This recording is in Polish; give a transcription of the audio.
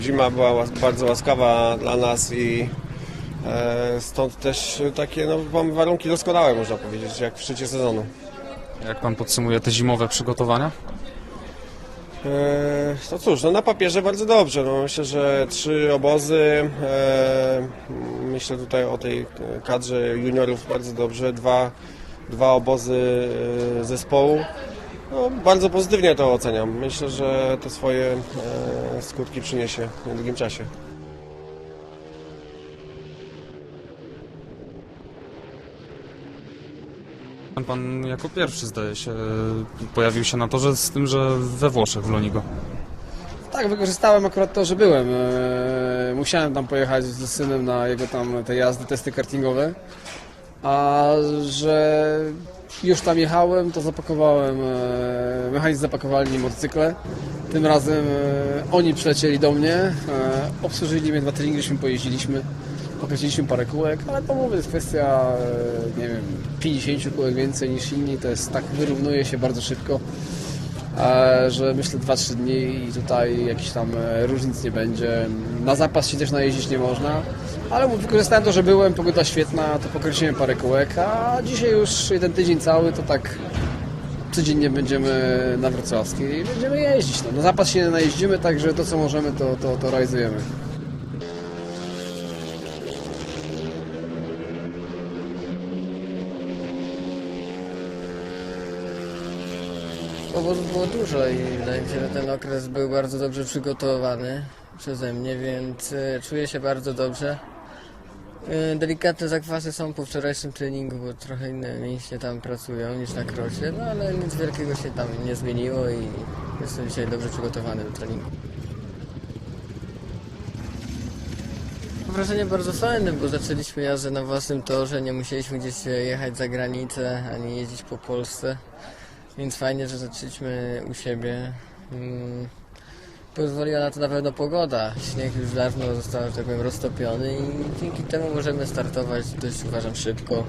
Zima była bardzo łaskawa dla nas i e, stąd też takie no, mamy warunki doskonałe, można powiedzieć, jak w szczycie sezonu. Jak pan podsumuje te zimowe przygotowania? E, No cóż, no na papierze bardzo dobrze. No myślę, że trzy obozy. E, myślę tutaj o tej kadrze juniorów bardzo dobrze. Dwa, dwa obozy zespołu. No, bardzo pozytywnie to oceniam. Myślę, że to swoje e, skutki przyniesie w niedługim czasie. Pan jako pierwszy, zdaje się, pojawił się na torze z tym, że we Włoszech, w Lonigo. Tak, wykorzystałem akurat to, że byłem. E, Musiałem tam pojechać ze synem na jego tam te jazdy, testy kartingowe. A że już tam jechałem, to zapakowałem, e, mechanicy zapakowali mi motocykle. Tym razem e, oni przylecieli do mnie, e, obsłużyli mnie dwa treningi, żeśmy pojeździliśmy, pokręciliśmy parę kółek, ale to mówię, jest kwestia, e, nie wiem, 50 kółek więcej niż inni, to jest tak, wyrównuje się bardzo szybko e, że myślę 2-3 dni i tutaj jakichś tam e, różnic nie będzie. Na zapas się też najeździć nie można, ale wykorzystałem to, że byłem, pogoda świetna, to pokręciłem parę kółek, a dzisiaj już jeden tydzień cały to tak codziennie będziemy na Wrocławskiej i będziemy jeździć. No. Na zapas się najeździmy, także to co możemy to, to, to realizujemy. Powodów było dużo i wydaje mi się, że ten okres był bardzo dobrze przygotowany przeze mnie, więc e, czuję się bardzo dobrze. E, Delikatne zakwasy są po wczorajszym treningu, bo trochę inne mięśnie tam pracują niż na krosie, no ale nic wielkiego się tam nie zmieniło i jestem dzisiaj dobrze przygotowany do treningu. Wrażenie bardzo fajne, bo zaczęliśmy jazdę na własnym torze, nie musieliśmy gdzieś jechać za granicę, ani jeździć po Polsce. Więc fajnie, że zaczęliśmy u siebie. Pozwoliła na to na pewno pogoda. Śnieg już dawno został, tak powiem, roztopiony i dzięki temu możemy startować dość uważam szybko.